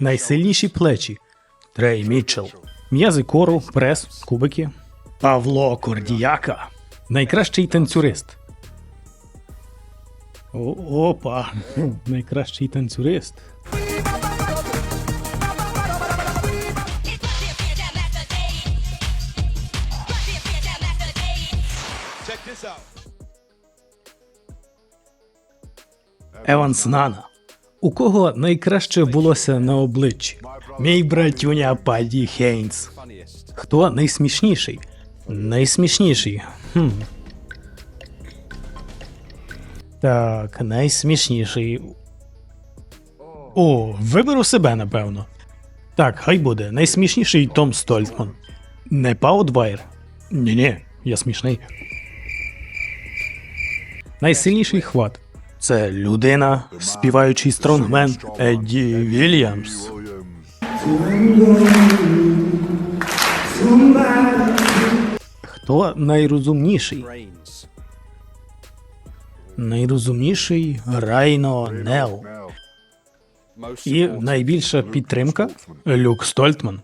Найсильніші плечі Трей Мітчелл. М'язи кору, прес, кубики. Павло Кордіяка. Найкращий танцюрист. Опа. Найкращий танцюрист. Еванс Нана. У кого найкраще волосся на обличчі? Мій братюня Паді Хейнс. Хто найсмішніший? Найсмішніший. Хм. Так, найсмішніший. О, виберу себе, напевно. Так, хай буде. Найсмішніший Том Стольтман. Не Паудвайр. Ні-ні, я смішний. Найсильніший хват. Це людина, співаючий стронгмен Едді Вільямс. Хто найрозумніший? Найрозумніший Райно Нел. І найбільша підтримка Люк Стольтман.